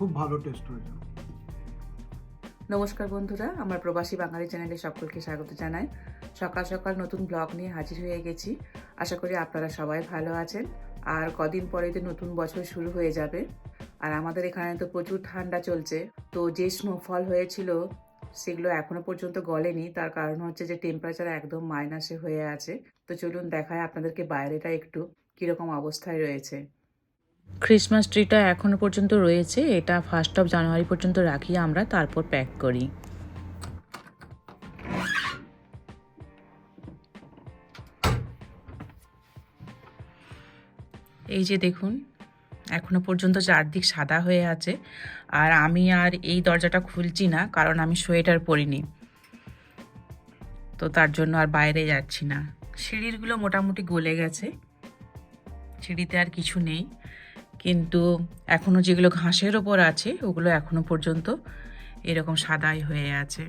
খুব ভালো টেস্ট হয়েছে। নমস্কার বন্ধুরা, আমার প্রবাসী বাঙালি চ্যানেলে সকলকে স্বাগত জানাই। সকাল সকাল নতুন ব্লগ নিয়ে হাজির হয়ে গেছি। আশা করি আপনারা সবাই ভালো আছেন। আর কদিন পরে তো নতুন বছর শুরু হয়ে যাবে। আর আমাদের এখানে তো প্রচুর ঠান্ডা চলছে। তো যে স্নোফল হয়েছিল, সেগুলো এখনও পর্যন্ত গলেনি। তার কারণ হচ্ছে যে টেম্পারেচার একদম মাইনাসে হয়ে আছে। তো চলুন দেখায় আপনাদেরকে বাইরেটা একটু, কীরকম অবস্থায় রয়েছে। ক্রিসমাস ট্রিটা এখনও পর্যন্ত রয়েছে। এটা ফার্স্ট অফ জানুয়ারি পর্যন্ত রাখি আমরা, তারপর প্যাক করি। এই যে দেখুন, এখনও পর্যন্ত চারদিক সাদা হয়ে আছে। আর আমি আর এই দরজাটা খুলছি না, কারণ আমি সোয়েটার পরিনি। তো তার জন্য আর বাইরে যাচ্ছি না। সিঁড়িরগুলো মোটামুটি গলে গেছে। সিঁড়িতে আর কিছু নেই। কিন্তু এখনও যেগুলো ঘাসের ওপর আছে, ওগুলো এখনও পর্যন্ত এরকম সাদাই হয়ে আছে।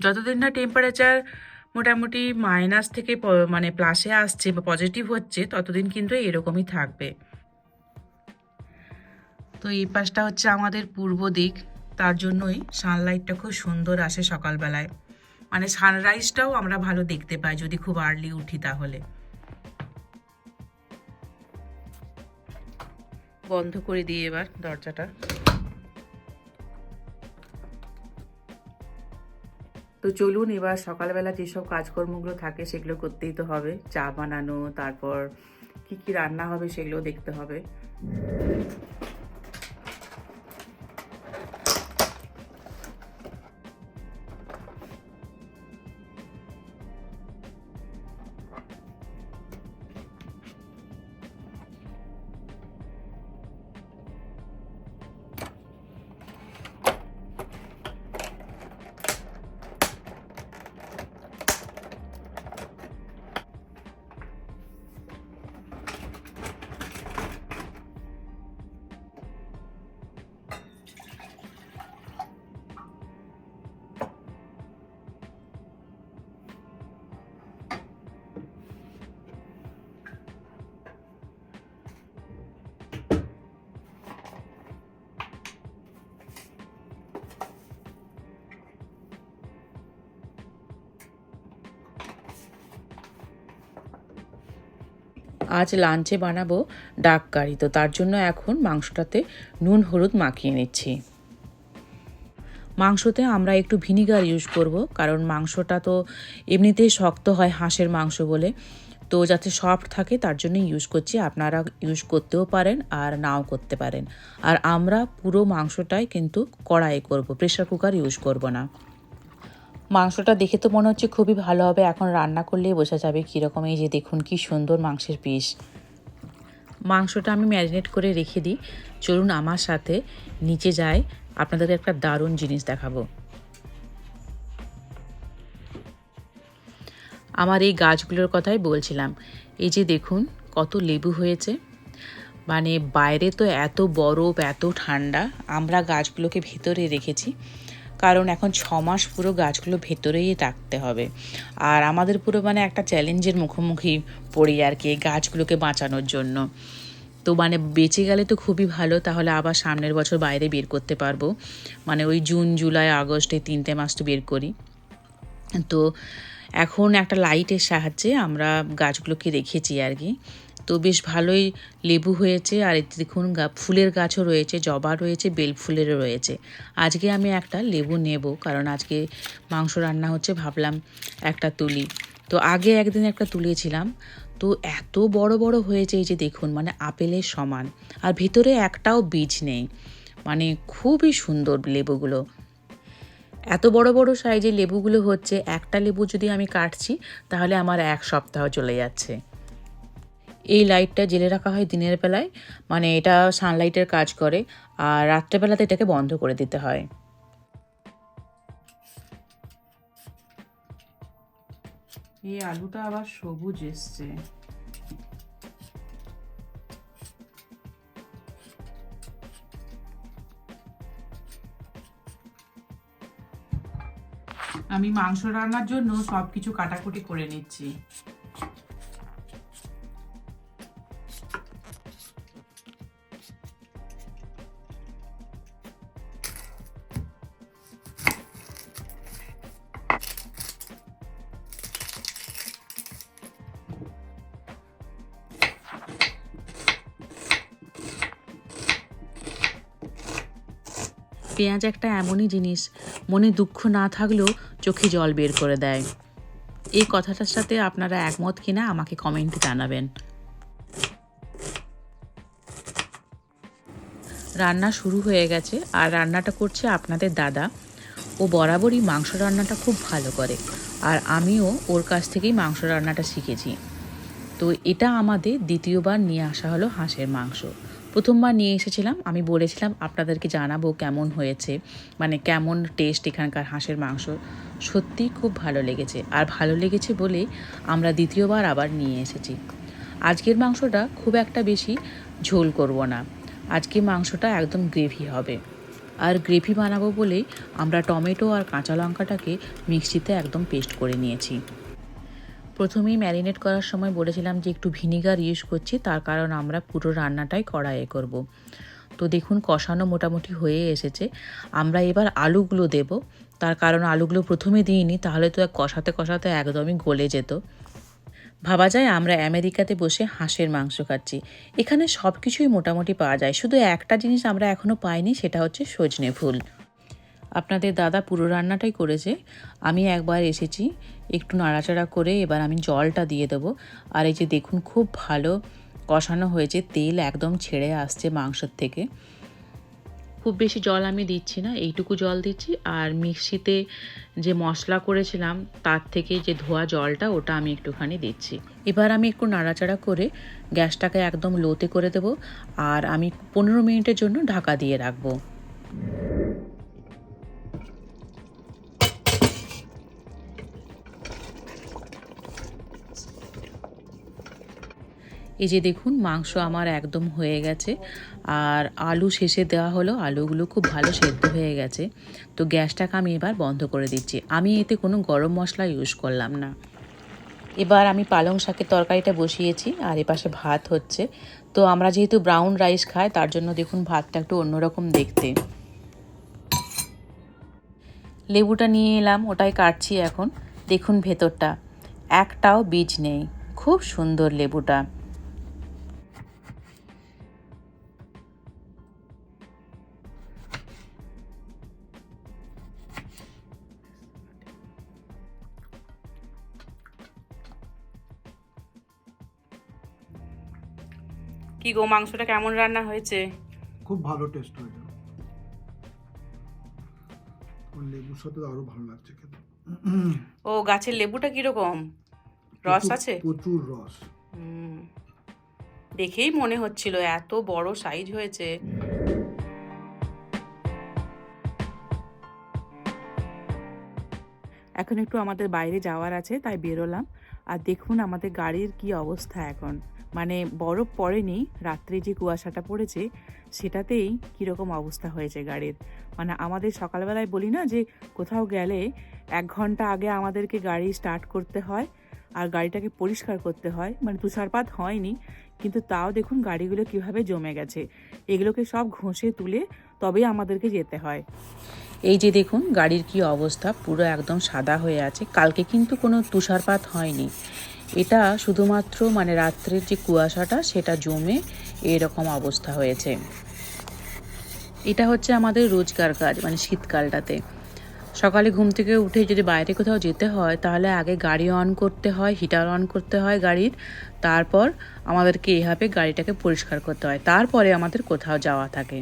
যতদিন না টেম্পারেচার মোটামুটি মাইনাস থেকে মানে প্লাসে আসছে বা পজিটিভ হচ্ছে, ততদিন কিন্তু এরকমই থাকবে। তো এই পাশটা হচ্ছে আমাদের পূর্ব দিক। তার জন্যই সানলাইটটা খুব সুন্দর আসে সকালবেলায়। মানে সানরাইজটাও আমরা ভালো দেখতে পাই, যদি খুব আর্লি উঠি তাহলে। বন্ধ করে দিই এবার দরজাটা। তো চলুন এবার সকালবেলা যেসব কাজকর্মগুলো থাকে সেগুলো করতেই তো হবে। চা বানানো, তারপর কি কি রান্না হবে সেগুলো দেখতে হবে। আজ লাঞ্চে বানাবো ডাক কারি। তো তার জন্য এখন মাংসটাতে নুন, হলুদ মাখিয়ে নিচ্ছি। মাংসতে আমরা একটু ভিনিগার ইউজ করব, কারণ মাংসটা তো এমনিতেই শক্ত হয় হাঁসের মাংস বলে। তো যাতে সফট থাকে, তার জন্য ইউজ করছি। আপনারা ইউজ করতেও পারেন আর নাও করতে পারেন। আর আমরা পুরো মাংসটাই কিন্তু কড়াই করব প্রেশার কুকার ইউজ করব না। মাংসটা দেখে তো মনে হচ্ছে খুবই ভালো হবে, এখন রান্না করলেই বোঝা যাবে কীরকম এই যে দেখুন কি সুন্দর মাংসের পিস। মাংসটা আমি ম্যারিনেট করে রেখে দিই। চলুন আমার সাথে নিচে যাই আপনাদের একটা দারুণ জিনিস দেখাবো। আমার এই গাছগুলোর কথাই বলছিলাম। এই যে দেখুন কত লেবু হয়েছে। মানে বাইরে তো এত বরফ, এত ঠান্ডা, আমরা গাছগুলোকে ভেতরে রেখেছি। কারণ এখন ছ মাস পুরো গাছগুলো ভেতরেই রাখতে হবে। আর আমাদের পুরো মানে একটা চ্যালেঞ্জের মুখোমুখি পড়ি আর কি গাছগুলোকে বাঁচানোর জন্য। তো মানে বেঁচে গেলে তো খুবই ভালো, তাহলে আবার সামনের বছর বাইরে বের করতে পারব। মানে ওই জুন, জুলাই, আগস্ট এই তিনটে মাস তো বের করি। তো এখন একটা লাইটের সাহায্যে আমরা গাছগুলোকে রেখেছি আর কি। তো বেশ ভালোই লেবু হয়েছে আর এতে দেখুন ফুলের গাছও রয়েছে, জবা রয়েছে, বেল ফুলেরও রয়েছে। আজকে আমি একটা লেবু নেব কারণ আজকে মাংস রান্না হচ্ছে ভাবলাম একটা তুলি। তো আগে একদিন একটা তুলেছিলাম। তো এত বড় বড় হয়েছে এই যে দেখুন মানে আপেলের সমান। আর ভিতরে একটাও বীজ নেই। মানে খুবই সুন্দর লেবুগুলো। এত বড় বড় সাইজের লেবুগুলো হচ্ছে, একটা লেবু যদি আমি কাটছি, তাহলে আমার এক সপ্তাহ চলে যাচ্ছে। এই লাইটটা জেলে রাখা হয় দিনের বেলায়। মানে এটা সানলাইটের কাজ করে, আর রাত্রেবেলাতে এটাকে বন্ধ করে দিতে হয়। এই আলুটা আবার সবুজ এসছে। আমি মাংস রান্নার জন্য সব কিছু কাটাকুটি করে নিচ্ছি। পেঁয়াজ একটা এমনই জিনিস, মনে দুঃখ না থাকলেও চোখে জল বের করে দেয়। এই কথাটার সাথে আপনারা একমত কিনা আমাকে কমেন্টে জানাবেন। রান্না শুরু হয়ে গেছে আর রান্নাটা করছে আপনাদের দাদা। ও বরাবরই মাংস রান্নাটা খুব ভালো করে আর আমিও ওর কাছ থেকেই মাংস রান্নাটা শিখেছি। তো এটা আমাদের দ্বিতীয়বার নিয়ে আসা হলো হাঁসের মাংস। প্রথমবার নিয়ে এসেছিলাম। আমি বলেছিলাম, আপনাদেরকে জানাব কেমন হয়েছে। মানে কেমন টেস্ট এখানকার হাঁসের মাংস। সত্যি খুব ভালো লেগেছে। আর ভালো লেগেছে বলে আমরা দ্বিতীয়বার আবার নিয়ে এসেছি। আজকের মাংসটা খুব একটা বেশি ঝোল করব না। আজকে মাংসটা একদম গ্রেভি হবে। আর গ্রেভি বানাবো বলেই আমরা টমেটো আর কাঁচা লঙ্কাটাকে মিক্সিতে একদম পেস্ট করে নিয়েছি। প্রথমেই ম্যারিনেট করার সময় বলেছিলাম যে একটু ভিনিগার ইউজ করছি, তার কারণ আমরা পুরো রান্নাটাই কড়াইয়ে করব। তো দেখুন, কষানো মোটামুটি হয়ে এসেছে। আমরা এবার আলুগুলো দেব। তার কারণ আলুগুলো প্রথমে দিইনি, তাহলে তো কষাতে কষাতে একদমই গলে যেত। ভাবা যায় আমরা আমেরিকাতে বসে হাঁসের মাংস খাচ্ছি। এখানে সব কিছুই মোটামুটি পাওয়া যায়। শুধু একটা জিনিস আমরা এখনও পাইনি, সেটা হচ্ছে সজনে ফুল। আপনাদের দাদা পুরো রান্নাটাই করেছে। আমি একবার এসেছি, একটু নাড়াচাড়া করে এবার আমি জলটা দিয়ে দেবো। আর এই যে দেখুন, খুব ভালো কষানো হয়েছে, তেল একদম ছেড়ে আসছে মাংসের থেকে। খুব বেশি জল আমি দিচ্ছি না, এইটুকু জল দিচ্ছি। আর মিক্সিতে যে মশলা করেছিলাম, তার থেকে যে ধোয়া জলটা, ওটা আমি একটুখানি দিচ্ছি। এবার আমি একটু নাড়াচাড়া করে গ্যাসটাকে একদম লোতে করে দেবো। আর আমি পনেরো মিনিটের জন্য ঢাকা দিয়ে রাখব। এই যে দেখুন, মাংস আমার একদম হয়ে গেছে। আর আলু শেষে দেওয়া হলো। আলুগুলো খুব ভালো সেদ্ধ হয়ে গেছে। তো গ্যাসটাকে আমি এবার বন্ধ করে দিচ্ছি। আমি এতে কোনো গরম মশলা ইউজ করলাম না। এবার আমি পালং শাকের তরকারিটা বসিয়েছি, আর এপাশে ভাত হচ্ছে। তো আমরা যেহেতু ব্রাউন রাইস খাই, তার জন্য দেখুন, ভাতটা একটু অন্যরকম দেখতে। লেবুটা নিয়ে এলাম, ওটাই কাটছি এখন। দেখুন ভেতরটা। একটাও বীজ নেই। খুব সুন্দর লেবুটা। কি গো মাংসটা কেমন রান্না হয়েছে? খুব ভালো টেস্ট হয়েছে। লেবুর সাথে আরও ভালো লাগছে খেতে। ও গাছের লেবুটা কীরকম? রস আছে? প্রচুর রস। দেখেই মনে হচ্ছিল এত বড় সাইজ হয়েছে। এখন একটু আমাদের বাইরে যাওয়ার আছে তাই বেরোলাম। আর দেখুন আমাদের গাড়ির কি অবস্থা এখন। মানে বরফ পড়েনি, রাত্রে যে কুয়াশাটা পড়েছে, সেটাতেই কীরকম অবস্থা হয়েছে গাড়ির। মানে আমাদের সকালবেলায় বলি না যে, কোথাও গেলে এক ঘণ্টা আগে আমাদেরকে গাড়ি স্টার্ট করতে হয় আর গাড়িটাকে পরিষ্কার করতে হয়। মানে তুষারপাত হয়নি, কিন্তু তাও দেখুন গাড়িগুলো কীভাবে জমে গেছে। এগুলোকে সব ঘষে তুলে তবেই আমাদেরকে যেতে হয়। এই যে দেখুন, গাড়ির কি অবস্থা, পুরো একদম সাদা হয়ে আছে। কালকে কিন্তু কোনো তুষারপাত হয়নি। এটা শুধুমাত্র মানে রাত্রের যে কুয়াশাটা, সেটা জমে এরকম অবস্থা হয়েছে। এটা হচ্ছে আমাদের রোজকার কাজ মানে শীতকালটাতে। সকালে ঘুম থেকে উঠে যদি বাইরে কোথাও যেতে হয়, তাহলে আগে গাড়ি অন করতে হয় হিটার অন করতে হয় গাড়ির। তারপর আমাদেরকে এভাবে গাড়িটাকে পরিষ্কার করতে হয়। তারপরে আমাদের কোথাও যাওয়া থাকে।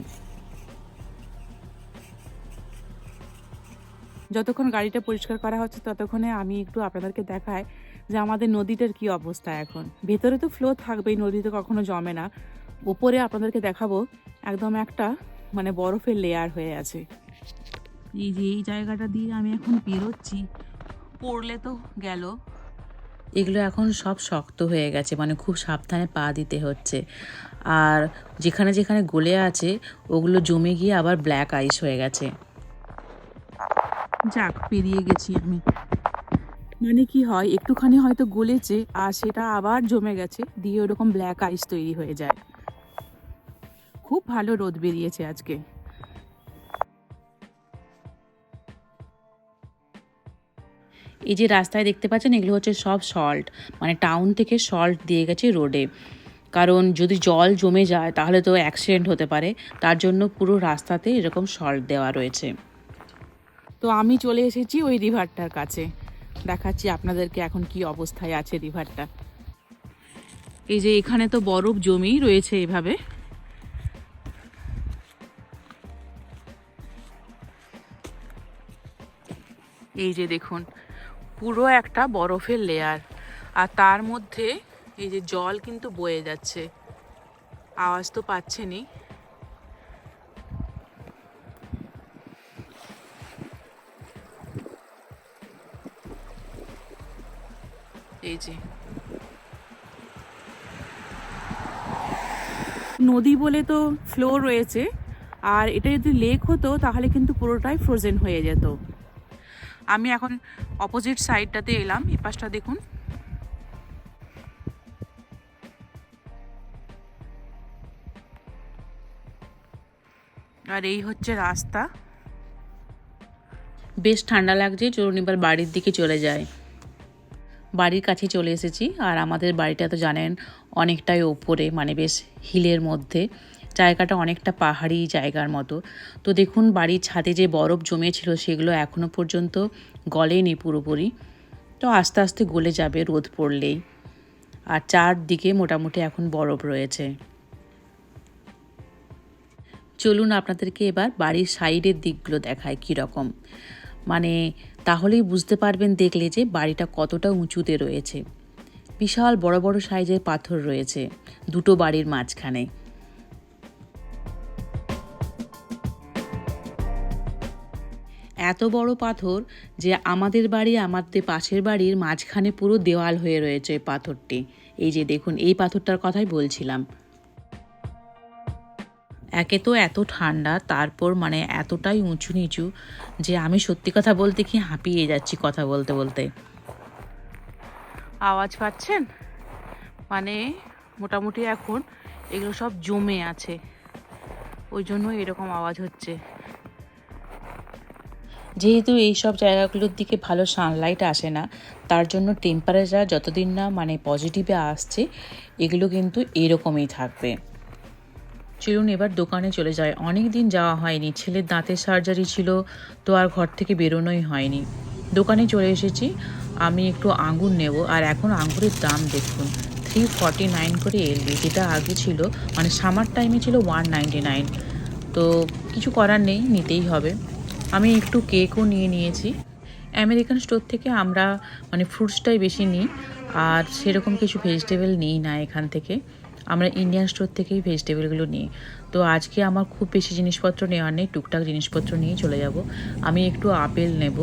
যতক্ষণ গাড়িটা পরিষ্কার করা হচ্ছে, ততক্ষণে আমি একটু আপনাদেরকে দেখাই যে আমাদের নদীটার কি অবস্থা এখন? ভেতরে তো ফ্লো থাকবেই নদীতে কখনো জমে না। উপরে আপনাদেরকে দেখাবো একদম একটা মানে বরফের লেয়ার হয়ে আছে। এই যে এই জায়গাটা দিয়ে আমি এখন বেরোচ্ছি, পড়লে তো গেল। এগুলো এখন সব শক্ত হয়ে গেছে মানে খুব সাবধানে পা দিতে হচ্ছে। আর যেখানে যেখানে গলে আছে, ওগুলো জমে গিয়ে আবার ব্ল্যাক আইস হয়ে গেছে। যাক, পেরিয়ে গেছি আমি। মানে কি হয় একটুখানি হয়তো গলেছে আর সেটা আবার জমে গেছে দিয়ে ওরকম ব্ল্যাক আইস তৈরি হয়ে যায়। খুব ভালো রোদ বেরিয়েছে আজকে। এই যে রাস্তায় দেখতে পাচ্ছেন এগুলো হচ্ছে সব সল্ট মানে টাউন থেকে সল্ট দিয়ে গেছে রোডে। কারণ যদি জল জমে যায় তাহলে তো অ্যাক্সিডেন্ট হতে পারে। তার জন্য পুরো রাস্তাতে এরকম সল্ট দেওয়া রয়েছে। তো আমি চলে এসেছি ওই রিভারটার কাছে। দেখাচ্ছি আপনাদেরকে এখন কি অবস্থায় আছে রিভারটা। এই যে এখানে তো বরফ জমেই রয়েছে এভাবে। এই যে দেখুন, পুরো একটা বরফের লেয়ার আর তার মধ্যে এই যে জল কিন্তু বয়ে যাচ্ছে। আওয়াজ তো পাচ্ছেনই। যে নদী বলে তো ফ্লো রয়েছে। আর এটা যদি লেক হতো তাহলে কিন্তু পুরোটাই ফ্রোজেন হয়ে যেত। আমি এখন অপোজিট সাইডটাতে এলাম এই পাশটা দেখুন। আর এই হচ্ছে রাস্তা। বেশ ঠান্ডা লাগছে চলুন এবার বাড়ির দিকে চলে যায় বাড়ির কাছে চলে এসেছি। আর আমাদের বাড়িটা তো জানেন অনেকটাই ওপরে মানে বেশ হিলের মধ্যে। জায়গাটা অনেকটা পাহাড়ি জায়গার মতো। তো দেখুন, বাড়ির ছাদে যে বরফ জমেছিল, সেগুলো এখনও পর্যন্ত গলেনি পুরোপুরি। তো আস্তে আস্তে গলে যাবে, রোদ পড়লেই। আর চারদিকে মোটামুটি এখন বরফ রয়েছে। চলুন আপনাদেরকে এবার বাড়ির সাইডের দিকগুলো দেখায় কীরকম। মানে তাহলেই বুঝতে পারবেন দেখলে যে বাড়িটা কতটা উঁচুতে রয়েছে। বিশাল বড় বড় সাইজের পাথর রয়েছে দুটো বাড়ির মাঝখানে। এত বড় পাথর যে আমাদের বাড়ি, আমাদের পাশের বাড়ির মাঝখানে পুরো দেওয়াল হয়ে রয়েছে পাথরটি। এই যে দেখুন, এই পাথরটার কথাই বলছিলাম। একে তো এত ঠান্ডা তারপর মানে এতটাই উঁচু নিচু যে আমি সত্যি কথা বলতে কি হাঁপিয়ে যাচ্ছি কথা বলতে বলতে। আওয়াজ পাচ্ছেন? মানে মোটামুটি এখন এগুলো সব জমে আছে। ওই জন্য এরকম আওয়াজ হচ্ছে। যেহেতু এই সব জায়গাগুলোর দিকে ভালো সানলাইট আসে না তার জন্য টেম্পারেচার যতদিন না মানে পজিটিভে আসছে এগুলো কিন্তু এরকমই থাকবে। চলুন এবার দোকানে চলে যায়। অনেক দিন যাওয়া হয়নি। ছেলের দাঁতের সার্জারি ছিল, তো আর ঘর থেকে বেরোনোই হয়নি। দোকানে চলে এসেছি। আমি একটু আঙ্গুর নেব। আর এখন আঙ্গুরের দাম দেখুন থ্রি ফর্টি নাইন করে এলবি যেটা আগে ছিল মানে সামার টাইমে ছিল ওয়ান নাইনটি নাইন তো কিছু করার নেই, নিতেই হবে। আমি একটু কেকও নিয়ে নিয়েছি। আমেরিকান স্টোর থেকে আমরা মানে ফ্রুটসটাই বেশি নিই। আর সেরকম কিছু ভেজিটেবল নিই না এখান থেকে। আমরা ইন্ডিয়ান স্টোর থেকেই ভেজিটেবলগুলো নিই। তো আজকে আমার খুব বেশি জিনিসপত্র নেওয়ার নেই, টুকটাক জিনিসপত্র নিয়েই চলে যাব। আমি একটু আপেল নেব।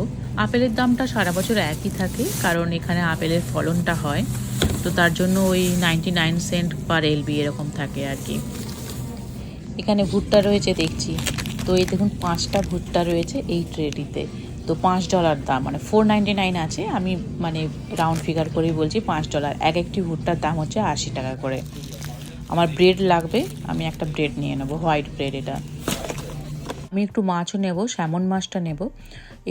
আপেলের দামটা সারা বছর একই থাকে, কারণ এখানে আপেলের ফলনটা হয়। তো তার জন্য ওই ninety nine cent per LB এরকম থাকে আর কি। এখানে ভুট্টা রয়েছে, দেখছি। তো এই দেখুন, পাঁচটা ভুট্টা রয়েছে এই ট্রেটিতে তো পাঁচ ডলার দাম মানে ফোর নাইনটি নাইন আছে। আমি মানে রাউন্ড ফিগার করেই বলছি, পাঁচ ডলার এক একটি ভুট্টার দাম হচ্ছে আশি টাকা করে। আমার ব্রেড লাগবে, আমি একটা ব্রেড নিয়ে নেব হোয়াইট ব্রেড এটা। আমি একটু মাছও নেব স্যামন মাছটা নেব।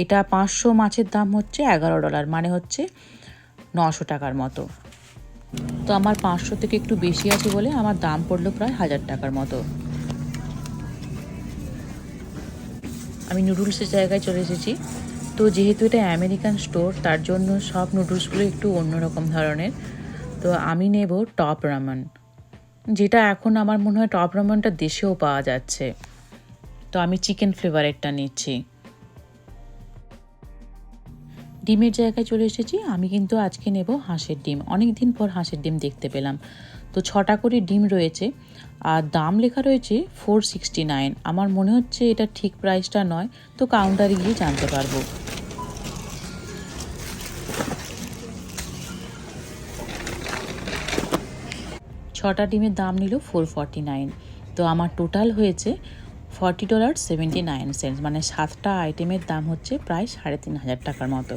এটা পাঁচশো মাছের দাম হচ্ছে এগারো ডলার মানে হচ্ছে নশো টাকার মতো। তো আমার পাঁচশো থেকে একটু বেশি আছে বলে আমার দাম পড়ল প্রায় হাজার টাকার মতো। আমি নুডলসের জায়গায় চলে এসেছি। তো যেহেতু এটা আমেরিকান স্টোর, তার জন্য সব নুডলসগুলো একটু অন্যরকম ধরনের। তো আমি নেব টপ রামন। যেটা এখন আমার মনে হয় টপ রামনটা দেশেও পাওয়া যাচ্ছে। তো আমি চিকেন ফ্লেভারেরটা নিচ্ছি। ডিমের জায়গায় চলে এসেছি, আমি কিন্তু আজকে নেব হাঁসের ডিম। অনেক দিন পর হাঁসের ডিম দেখতে পেলাম। তো ছটা করে ডিম রয়েছে, আর দাম লেখা রয়েছে ফোর সিক্সটি নাইন আমার মনে হচ্ছে এটা ঠিক প্রাইসটা নয়, তো কাউন্টারে গিয়ে জানতে পারব। ছটা ডিমের দাম নিল ফোর ফর্টি নাইন তো আমার টোটাল হয়েছে forty dollar seventy nine cents মানে সাতটা আইটেমের দাম হচ্ছে প্রায় সাড়ে তিন হাজার টাকার মতো।